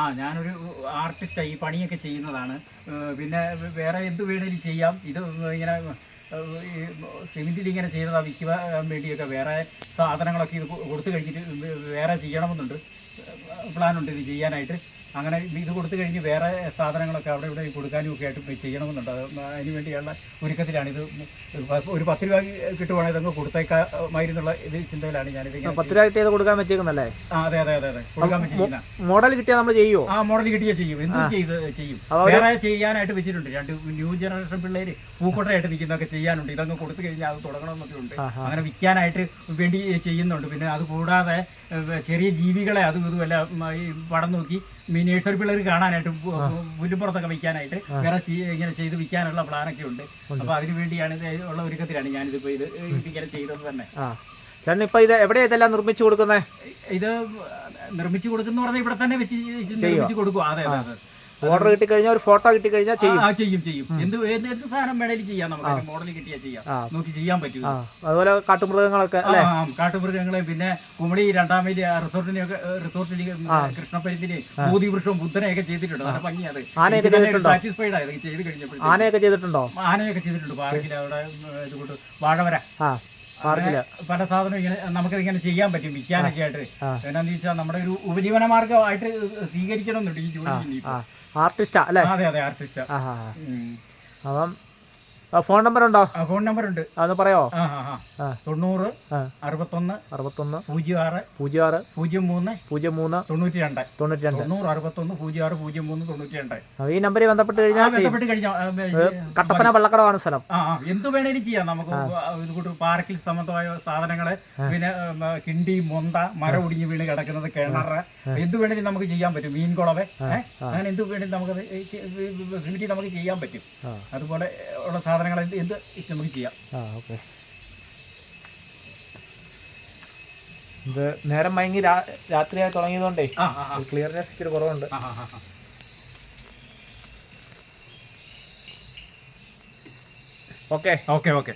ആ ഞാനൊരു ആർട്ടിസ്റ്റാണ് ഈ പണിയൊക്കെ ചെയ്യുന്നതാണ്. പിന്നെ വേറെ എന്ത് വേണേലും ചെയ്യാം. ഇത് ഇങ്ങനെ സിമെന്റിൽ ഇങ്ങനെ ചെയ്തതാണ് വിൽക്കുവാൻ വേണ്ടിയൊക്കെ വേറെ സാധനങ്ങളൊക്കെ ഇത് കൊടുത്തു കഴിഞ്ഞിട്ട് വേറെ ചെയ്യണമെന്നുണ്ട്. പ്ലാനുണ്ട് ഇത് ചെയ്യാനായിട്ട്. അങ്ങനെ ഇത് കൊടുത്തു കഴിഞ്ഞ് വേറെ സാധനങ്ങളൊക്കെ അവിടെ ഇവിടെ കൊടുക്കാനും ഒക്കെ ആയിട്ട് ചെയ്യണമെന്നുണ്ട്. അത് അതിന് വേണ്ടിയുള്ള ഒരുക്കത്തിലാണ് ഇത്. ഒരു പത്ത് രൂപ കിട്ടുവാണെങ്കിൽ ഇതങ്ങ് കൊടുത്തേക്കാമായിരുന്നുള്ള ഇത് ചിന്തയിലാണ് ഞാനിത് പത്ത് രൂപ കിട്ടിയത് കൊടുക്കാൻ വെച്ചേക്കുന്നല്ലേ ആ അതെ അതെ അതെ അതെ. കൊടുക്കാൻ പറ്റിയില്ല മോഡൽ കിട്ടിയാൽ നമ്മൾ ചെയ്യുമോ ആ മോഡൽ കിട്ടിയാൽ ചെയ്യും. എന്തും ചെയ്ത് ചെയ്യും. വേറെ ചെയ്യാനായിട്ട് വെച്ചിട്ടുണ്ട്. രണ്ട് ന്യൂ ജനറേഷൻ പിള്ളേര് പൂക്കോട്ടയായിട്ട് നിൽക്കുന്നൊക്കെ ചെയ്യാനുണ്ട്. ഇതങ്ങ് കൊടുത്തു കഴിഞ്ഞാൽ അത് തുടങ്ങണമെന്നൊക്കെ ഉണ്ട്. അങ്ങനെ വിൽക്കാനായിട്ട് വേണ്ടി ചെയ്യുന്നുണ്ട്. പിന്നെ അത് കൂടാതെ ചെറിയ ജീവികളെ അതും ഇതുമല്ല ഈ പടം നോക്കി മിനിയേഴ്സറി പിള്ളേർ കാണാനായിട്ട് പുല്ലുപുറത്തൊക്കെ വിൽക്കാനായിട്ട് വേറെ ഇങ്ങനെ ചെയ്ത് വിൽക്കാനുള്ള പ്ലാനൊക്കെ ഉണ്ട്. അപ്പൊ അതിന് വേണ്ടിയാണ് ഉള്ള ഒരുക്കത്തിലാണ് ഞാനിതിപ്പോ ഇത് ഇങ്ങനെ ചെയ്തത് തന്നെ. ചേട്ടൻ ഇപ്പൊ ഇത് എവിടെയാ ഇതെല്ലാം നിർമ്മിച്ചു കൊടുക്കുന്നത് ഇത് നിർമ്മിച്ചു കൊടുക്കുന്ന പറഞ്ഞാൽ ഇവിടെ തന്നെ വെച്ച് നിർമ്മിച്ചു കൊടുക്കും. അതെ അതെ. ഓർഡർ കിട്ടി കിട്ടിക്കഴിഞ്ഞാൽ ഒരു ഫോട്ടോ കിട്ടി കിട്ടിക്കഴിഞ്ഞാൽ ചെയ്യും. ആ ചെയ്യും ചെയ്യും. എന്ത് എന്ത് എന്ത് സാധനം വേണേലും ചെയ്യാം നമുക്ക്. മോഡൽ കിട്ടിയാൽ ചെയ്യാം. നോക്കി ചെയ്യാൻ പറ്റും അതുപോലെ കാട്ടുമൃഗങ്ങളൊക്കെ അല്ലേ? കാട്ടുമൃഗങ്ങളെ പിന്നെ കുമളി രണ്ടാം മൈലി റിസോർട്ടിനെയൊക്കെ റിസോർട്ടിൽ കൃഷ്ണപ്പരിന്തിന് ബോധി വൃക്ഷവും ബുദ്ധനെയൊക്കെ ചെയ്തിട്ടുണ്ട്. നല്ല ഭംഗി അത്. ആനയൊക്കെ സാറ്റിസ്ഫൈഡ് ആയത് ചെയ്ത് കഴിഞ്ഞപ്പോൾ ആനയൊക്കെ ചെയ്തിട്ടുണ്ടോ? ആനയൊക്കെ ചെയ്തിട്ടുണ്ട്. പാർക്കിൽ അവിടെ ഇത് വാഴവര. പല സാധനം ഇങ്ങനെ നമുക്കത് ഇങ്ങനെ ചെയ്യാൻ പറ്റും വിൽക്കാനൊക്കെ ആയിട്ട് എന്താന്ന് എന്നാന്ന് വെച്ചാൽ നമ്മുടെ ഒരു ഉപജീവന മാർഗമായിട്ട് സ്വീകരിക്കണമെന്നുണ്ട് ഈ ജോലി ആർട്ടിസ്റ്റാ അല്ലേ? അതെ അതെ ആർട്ടിസ്റ്റാ. അപ്പം ഫോൺ നമ്പർ ഉണ്ടോ? ഫോൺ നമ്പർ ഉണ്ട്. അത് പറയോ? തൊണ്ണൂറ് അറുപത്തൊന്ന് അറുപത്തൊന്ന് പൂജ്യം ആറ് പൂജ്യം ആറ് പൂജ്യം മൂന്ന് പൂജ്യം മൂന്ന് തൊണ്ണൂറ്റി രണ്ട് തൊണ്ണൂറ്റി രണ്ട് തൊണ്ണൂറ് അറുപത്തൊന്ന് പൂജ്യം ആറ് പൂജ്യം മൂന്ന് തൊണ്ണൂറ്റി രണ്ട് ഈ നമ്പറിൽ ബന്ധപ്പെട്ട് കഴിഞ്ഞാൽ ബന്ധപ്പെട്ട് കഴിഞ്ഞാൽ കട്ടപ്പന വള്ളക്കടവാണ് സ്ഥലം. എന്ത് വേണേലും ചെയ്യാം. നമുക്ക് ഇതുകൂട്ട് പാർക്കിൽ സംബന്ധമായ സാധനങ്ങൾ പിന്നെ കിണ്ടി മൊന്ത മര ഒടിഞ്ഞ് വീണ് കിടക്കുന്നത് കിണറ് എന്ത് വേണേലും നമുക്ക് ചെയ്യാൻ പറ്റും. മീൻ കുളവ് അങ്ങനെ എന്ത് വേണേലും നമുക്ക് നമുക്ക് ചെയ്യാൻ പറ്റും. അതുപോലെ ഉള്ള സാധനങ്ങൾ എന്ത് എന്ത് നമുക്ക് ചെയ്യാം. ആ ഓക്കെ. ഇത് നേരം മയങ്ങി രാത്രിയായി തുടങ്ങിയതുകൊണ്ടേ ക്ലിയർനെസ് ഇച്ചിരി കുറവുണ്ട്. ഓക്കെ. Okay okay.